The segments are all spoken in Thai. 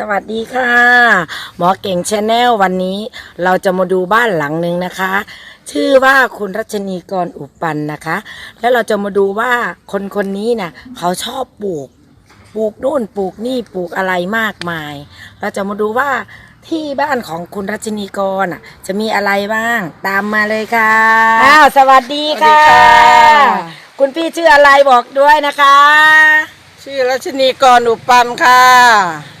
สวัสดีค่ะ หมอเก่งชาแนลวันนี้เราจะมาดูบ้านหลังหนึ่งนะคะ ชื่อว่าคุณรัชนีกรอุปันนะคะ แล้วเราจะมาดูว่าคนคนนี้นะ่ะเขาชอบปลูก ปลูกนู่นปลูกนี่ปลูกอะไรมากมาย เราจะมาดูว่าที่บ้านของคุณรัชนีกรอะ จะมีอะไรบ้างตามมาเลยค่ะอ้าวสวัสดีค่ะสวัสดีค่ะคุณพี่ชื่ออะไรบอกด้วยนะคะ ชื่อรัชนีกรอุปัมค่ะ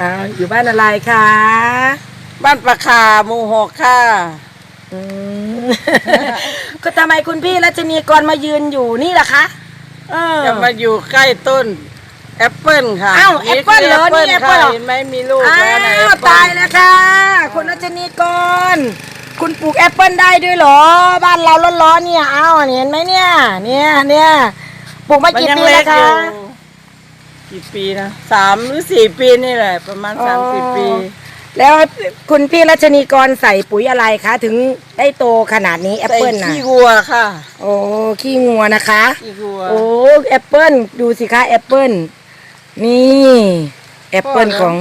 อ้าวอยู่บ้านอะไรคะบ้านประคาหมู่หกค่ะ อืม ก็ทำไมคุณพี่รัชนีกรมายืนอยู่นี่ล่ะคะเออ จะมาอยู่ใกล้ต้นแอปเปิลค่ะอ้าวแอปเปิ้ลเหรอนี่แอปเปิ้ลเหรอ ค่ะเห็นไหมมีลูกอ้าแล้วนะแอวปเปิ้ตายแล้วค่ะ คุณรัชนีกร คุณปลูกแอปเปิลได้ด้วยเหรอ บ้านเราร้อนๆเนี่ยอ้าวเห็นไหมเนี่ย เนี่ยเนี่ยปลูกมามันกี่ยังปีเล็แล้กวอคะยู่ กี่ปีนะสามหรือสี่ปีนี่แหละ ประมาณสามสี่ปี แล้วคุณพี่รัชนีกรใส่ปุ๋ยอะไรคะ ถึงได้โตขนาดนี้แอปใส่เปิลน่ะขี้วัวค่ะ โอ้ขี้งัวนะคะขี้วัวโอ้แอปเปิลดูสิคะแอปเปิลนี่แอปเปิลพ่อเหรอของ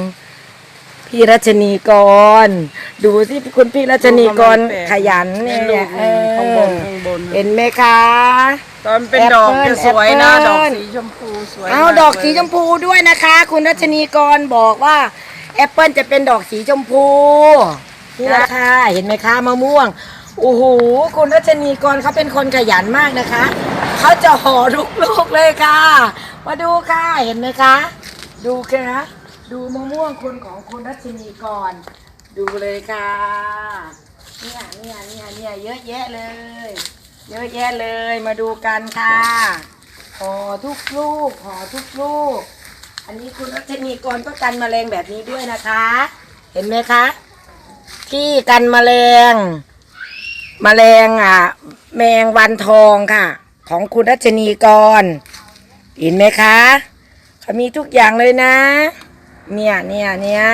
พี่รัชนีกร ดูสิคุณพี่รัชนีกรดูกำลังแตกขยันเป็เนี่นยลูกเอข้างบอนข้างบนเห็นไหมคะ ตอนเป็นแอปดอกเปิ้ลจะสวยนะแอปเปิ้ลดอกสีชมพูสวยเอามดอกสีเลยชมพูด้วยนะคะ คุณรัชนีกรบอกว่าแอปเปิลจะเป็นดอกสีชมพูนี่แหละค่ะเห็นไหมคะมะม่วงโอ้โหคุณรัชนีกรเขาเป็นคนขยันมากนะคะเขาจะห่อทุกลูกเลยค่ะ มาดูค่ะเห็นไหมคะ ดูค่ะ ดูมะม่วงคุณของคุณรัชนีกรดูเลยค่ะ เนี่ยเนี่ยเนี่ยเนี่ยเยอะแยะเลย เยอะแยะเลยมาดูกันค่ะห่อทุกลูกห่อทุกลูก อันนี้คุณรัชนีกรก็กันแมลงแบบนี้ด้วยนะคะ เห็นไหมคะ ที่กันแมลงแมลงอะ แมงวันทองค่ะ ของคุณรัชนีกรเห็นไหมคะเขามีทุกอย่างเลยนะ เนี่ยเนี่ยเนี่ย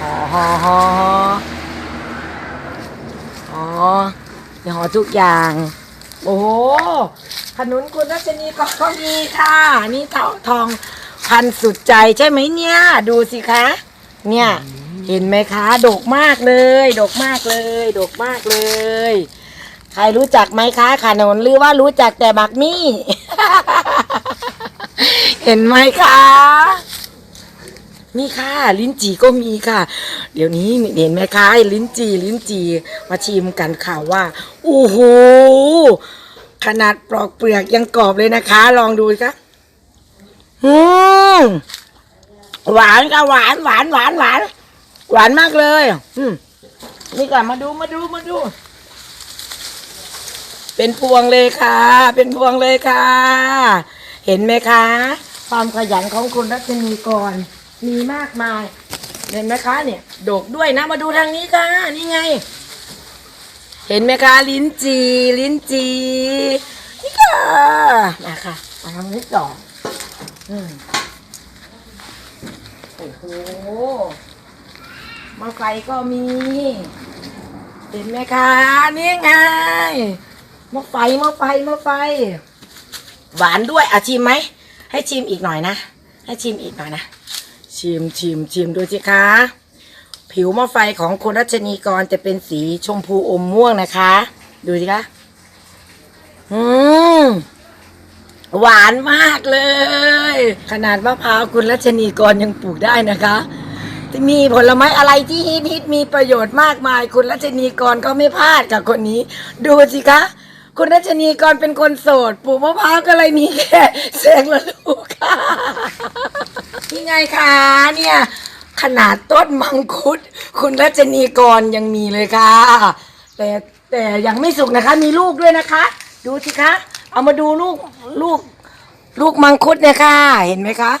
ห่อห่อห่อห่อหอทุกอย่าง โอ้โหขนุนคุณรัชนีก็ก็มีค่ะนี่เต่าทองพันสุดใจใช่ไหมเนี่ย ดูสิคะ เนี่ย เห็นไหมคะดกมากเลยดกมากเลยดกมากเลย ใครรู้จักไหมคะขนุนหรือว่ารู้จักแต่บักมี่ เห็นไหมคะ นี่ค่ะลิ้นจี่ก็มีค่ะ เดี๋ยวนี้เห็นไหมคะลิ้นจี่ลิ้นจี่มาชิมกันค่ะว่าโอ้โหขนาดปลอกเปลือกยังกรอบเลยนะคะ ลองดูค่ะอืมหวานค่ะหวานหวานหวานหวานหวานมากเลย อืมนี่ก่อนมาดูมาดูมาดู เป็นพวงเลยค่ะ เป็นพวงเลยค่ะ เห็นไหมคะ ความขยันของคุณรัชนีกร มีมากมายเห็นไหมคะเนี่ยดกด้วยนะมาดูทางนี้ค่ะนี่ไง เห็นไหมคะลิ้นจีลิ้นจีนี่ค่ะมาค่ะมาทางนี้ต่ออืมโอ้โหมะไฟก็มี เห็นไหมคะนี่ไงมะไฟมะไฟมะไฟ หวานด้วยอะชิมไหมให้ชิมอีกหน่อยนะให้ชิมอีกหน่อยนะ ชิมชิมชิมดูสิคะ ผิวมะไฟของคุณรัชนีกรจะเป็นสีชมพูอมม่วงนะคะ ดูสิคะอืมหวานมากเลย ขนาดมะพร้าวคุณรัชนีกรยังปลูกได้นะคะมีผลไม้อะไรที่ฮิตฮิตมีประโยชน์มากมาย คุณรัชนีกรก็ไม่พลาดกับคนนี้ ดูสิคะ คุณรัชนีกรเป็นคนโสดปลูกมะพร้าวก็เลยมีแค่เสกละลูกค่ะ นี่ไงคะเนี่ย ขนาดต้นมังคุด คุณรัชนีกรยังมีเลยค่ะ แต่แต่ยังไม่สุกนะคะ มีลูกด้วยนะคะ ดูสิคะ เอามาดูลูกลูกลูกมังคุดเนี่ยค่ะ เห็นไหมคะ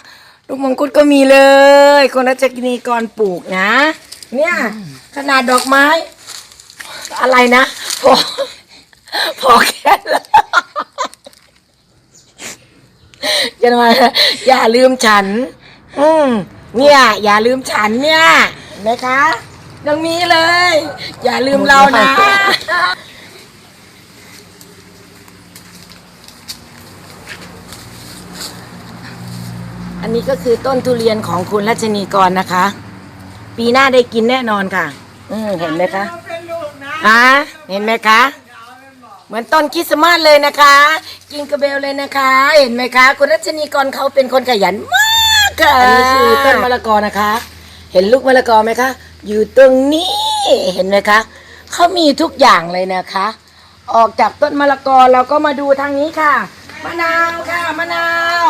ลูกมังคุดก็มีเลย คนรัชนีกรปลูกนะ เนี่ย ขนาดดอกไม้ อะไรนะพอพอแค่ละยังไงอย่าลืมฉัน อืมเนี่ย อย่าลืมฉันเนี่ยเห็นไหมคะยังมีเลย อย่าลืมเรานะออันนี้ก็คือต้นทุเรียนของคุณรัชนีกรนะคะ ปีหน้าได้กินแน่นอนค่ะ อืมเห็นไหมคะอะเห็นไหมคะ เหมือนต้นคริสต์มาสเลยนะคะ กินกระเบลเลยนะคะ เห็นไหมคะ คุณรัชนีกรเขาเป็นคนขยันมาก ค่ะอันนี้คือต้นมะละกอนะคะ เห็นลูกมะละกอไหมคะ อยู่ตรงนี้เห็นไหมคะเขามีทุกอย่างเลยนะคะ ออกจากต้นมะละกอเราก็มาดูทางนี้ค่ะ มะนาวค่ะมะนาว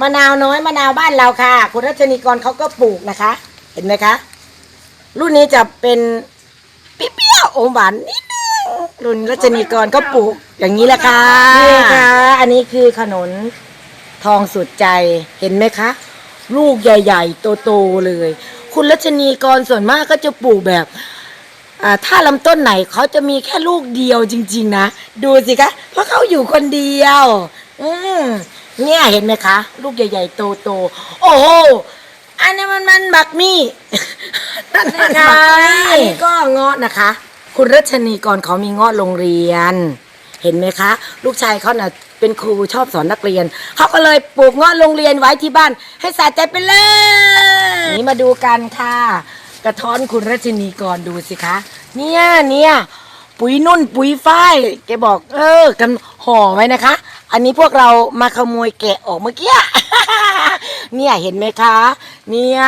มะนาวน้อยมะนาวบ้านเราค่ะ คุณรัชนีกรเขาก็ปลูกนะคะ เห็นไหมคะ รุ่นนี้จะเป็นเปรี้ยวๆอมหวานนิดนึงรุ่นรัชนีกรก็ปลูกอย่างนี้แหละค่ะนี่ค่ะ อันนี้คือขนนทองสุดใจเห็นไหมคะ ลูกใหญ่ ๆ โตๆเลย คุณรัชนีกรส่วนมากก็จะปลูกแบบอ่าถ้าลำต้นไหนเขาจะมีแค่ลูกเดียวจริง ๆ นะ ดูสิคะ เพราะเขาอยู่คนเดียว อืมเนี่ยเห็นไหมคะ ลูกใหญ่ ๆ โตๆโอ้โหอันนี้มันมันบักมี่นั่นนะคะอันนี้ก็เงาะนะคะ คุณรัชนีกรเขามีเงาะโรงเรียน เห็นไหมคะ ลูกชายเขาน่ะเป็นครูชอบสอนนักเรียน เขาก็เลยปลูกเงาะโรงเรียนไว้ที่บ้าน ให้สะใจไปเลย นี่มาดูกันค่ะ กระท้อนคุณรัชนีกรดูสิคะ เนี่ยเนี่ยปุ๋ยนุ่นปุ๋ยฝ้ายแกบอก เออ กันห่อไว้นะคะ อันนี้พวกเรามาขโมยแกะออกเมื่อกี้ เนี่ยเห็นไหมคะ เนี่ย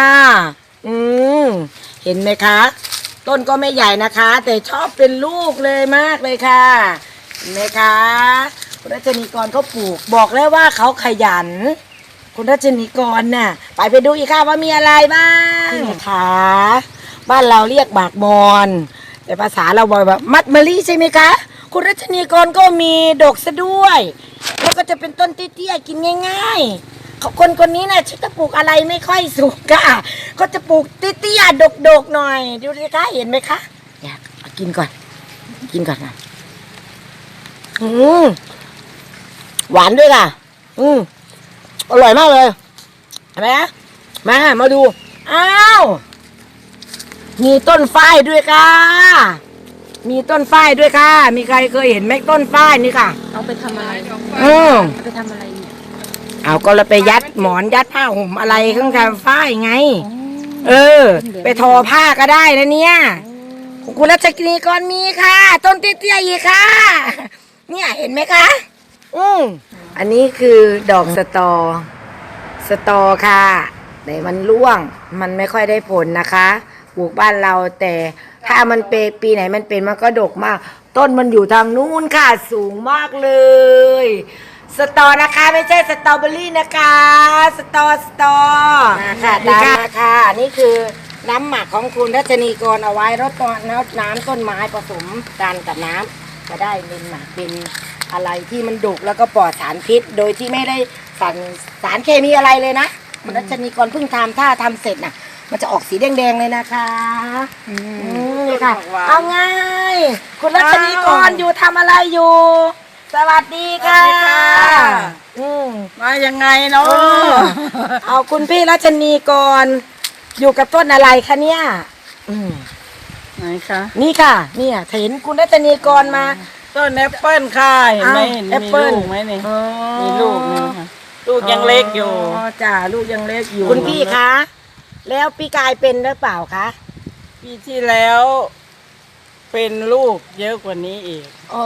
อืมเห็นไหมคะ ต้นก็ไม่ใหญ่นะคะ แต่ชอบเป็นลูกเลยมากเลยค่ะ นไหมคะคุณรัชนีกรเขาปลูก บอกแล้วว่าเขาขยัน คุณรัชนีกรน่ะไปไปดูอีกค่ะว่ามีอะไรบ้างนี่ค่ะบ้านเราเรียกหมากมอนแต่ภาษาเราบอกว่ามัดมะลิใช่ไหมคะ คุณรัชนีกรก็มีดอกซะด้วยแล้วก็จะเป็นต้นเตี้ยๆกินง่ายๆเขาคนคนนี้น่ะชื่อจะปลูกอะไรไม่ค่อยสูงค่ะก็จะปลูกเตี้ยๆดกๆหน่อย ดูสิคะเห็นไหมคะอยากเอากินก่อน กินก่อนนะ อืมหวานด้วยค่ะ อืมอร่อยมากเลยเห็นไหมมา มาดู อ้าว มีต้นฝ้ายด้วยค่ะ มีต้นฝ้ายด้วยค่ะ มีใครเคยเห็นไหมต้นฝ้ายนี่ค่ะ เอาไปทำอะไรอืมเอาไปทำอะไรเนี่ยเอาก็เราไปยัดหมอนยัดผ้าห่มอะไรข้างกับฝ้ายไง เออ ไปทอผ้าก็ได้นะเนี่ยของคุณรัชกรีกรมีค่ะ ต้นเตี้ยๆอีกค่ะ เนี่ยเห็นไหมคะ อืมอันนี้คือดอกสตอ สตอค่ะ แต่มันร่วง มันไม่ค่อยได้ผลนะคะปลูกบ้านเราแต่ถ้ามันเปปีไหนมันเป็นมันก็ดกมาก ต้นมันอยู่ทางนู้นค่ะสูงมากเลย สตอนะคะไม่ใช่สตรอเบอรี่นะคะ สตอสตอค่ะตามมาค่ะนี่คือน้ำหมักของคุณรัชนีกรเอาไว้รดต้นน้ำน้ำต้นไม้ผสมกันกับน้ำ จะได้เป็นหมักเป็นอะไรที่มันดุแล้วก็ปลอดสารพิษ โดยที่ไม่ได้สั่งสารเคมีอะไรเลยนะคุณรัชนีกรเพิ่งทำถ้าทำเสร็จน่ะ มันจะออกสีแดงๆเลยนะคะอืมนี่ค่ะหวานเอาไงคุณรัชนีกรอยู่ทำอะไรอยู่ สวัสดีค่ะสวัสดีค่ะอืมมายังไงเนาะเออเอาคุณพี่รัชนีกรอยู่กับต้นอะไรคะเนี่ย อืม ไหนคะนี่ค่ะเนี่ยเห็นคุณรัชนีกรมา ต้นแอปเปิ้ลค่ะเห็นไหมอ้าวเห็นแอปมีเปิ้ลลูกไหมนี่อ๋อมีลูกนี่ค่ะลูกยังเล็กอยู่ อ๋อจ้าลูกยังเล็กอยู่คุณพี่คะ แล้วพี่กายเป็นหรือเปล่าคะปีที่แล้ว เป็นลูกเยอะกว่านี้อีก อ๋อ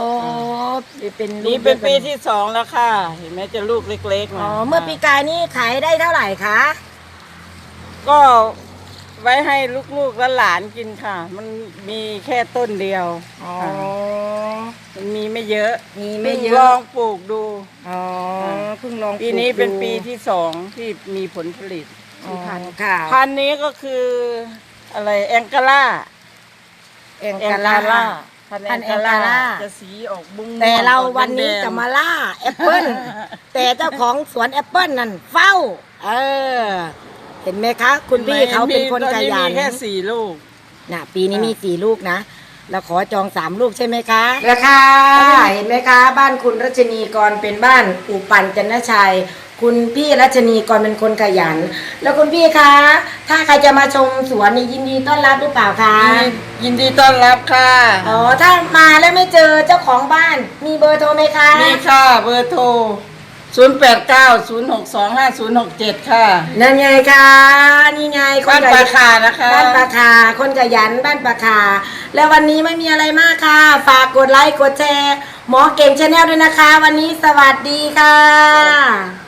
เป็นลูกนี่เป็นปียอะกว่าที่สองแล้วค่ะ เห็นไหมจะลูกเล็กๆอ๋อนะเมื่อปีกายนี่ขายได้เท่าไหร่คะก็ ไว้ให้ลูกๆและหลานกินค่ะ มันมีแค่ต้นเดียวอ๋อ ค่ะมันมีไม่เยอะมีไม่เยพิ่งลอะ องปลูกดู อ๋อเพิ่งลองปีนี้เป็นลูกดูปีที่สองที่มีผลผลิตอ๋อค่ะพันธุ์นี้ก็คืออะไรแองกาล่าเองแองกากาล่าล่าพันธุ์แองกาล่าจะสีออกบุ้งแต่เราออกวันนี้แดงๆจะมาล่าแอปเปิ้ลแต่เจ้าของสวนแอปเปิ้ลนั่นเฝ้า เออ เห็นไหมคะ คุณพี่เขาเป็นคนขยันมีแค่สี่ลูกน่ะปีนี้มีสี่ลูกนะเราขอจองสามลูกใช่ไหมคะราคาเห็นไหมคะ บ้านคุณรัชนีกรเป็นบ้านอุปันจันทชัย คุณพี่รัชนีกรเป็นคนขยัน แล้วคุณพี่คะ ถ้าใครจะมาชมสวนนี่ยินดีต้อนรับหรือเปล่าคะ ยินดีต้อนรับค่ะ อ๋อ ถ้ามาแล้วไม่เจอเจ้าของบ้าน มีเบอร์โทรไหมคะ มีค่ะ เบอร์โทร 0 8 9 0 6 2 5 0 6 7ค่ะ นั่นไงคะนี่ไงคบ้านขปยัลาคานะคะ บ้านปลาคา คนขยันบ้านปลาคา แล้ววันนี้ไม่มีอะไรมากค่ะ ฝากกดไลค์กดแชร์ หมอเก่งชาแนลด้วยนะคะ วันนี้สวัสดีค่ะ